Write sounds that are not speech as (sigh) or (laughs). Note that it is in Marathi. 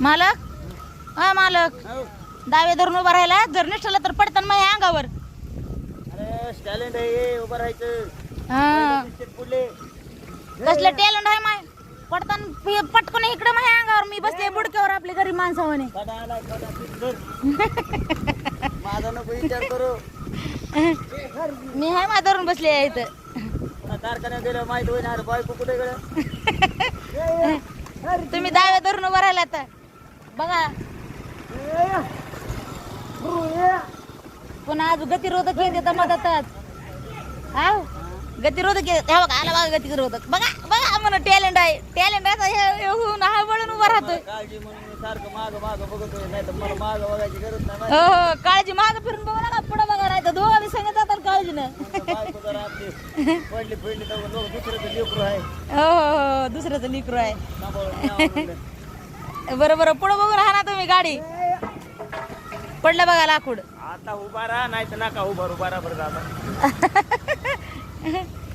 मालक? हा मालक. हो. दावे धरून उभा राहिला जर निष्ठला तर पडताना माझ्या अंगावर. अरे टॅलेंट आहे हे, उभं राहायचं. हा. कसलं टॅलेंट आहे माय? पडताना पटकन इकडे माझ्या अंगावर. मी बसले बुडक्यावर आपली गरीब माणसावाने. (laughs) (laughs) माझा नको विचार करू. मी हाय मा धरून बसले आहे इथं. कारखान्यात गेलं माहीत अरे बायको कुठे गेलं? (laughs) तुम्ही दावे धरून उभा राहिला तर बघा. पुन्हा आज गतिरोधक येते तर मदतच हा गतिरोधक येते हे बघा आला बघा गतिरोधक. बघा बघा म्हणा टॅलेंट आहे. टॅलेंट आहे होऊन हा वळून उभा राहतोय. काळजी म्हणून मी सारखं माग माग बघतोय नाही तर मला माग बघायची गरज नाही हो हो काळजी माग फिरून बघा ना पुढे बघा नाही तर दोघांनी संगत जातात लेकरू आहे. हो हो हो दुसऱ्याचं लिकरू आहे. बरं बरं. पुढं बघून राहा ना तुम्ही गाडी. पडलं बघा लाकूड. आता उभा राहा नाही तर नका उभा उभा राहा बरं आता (laughs)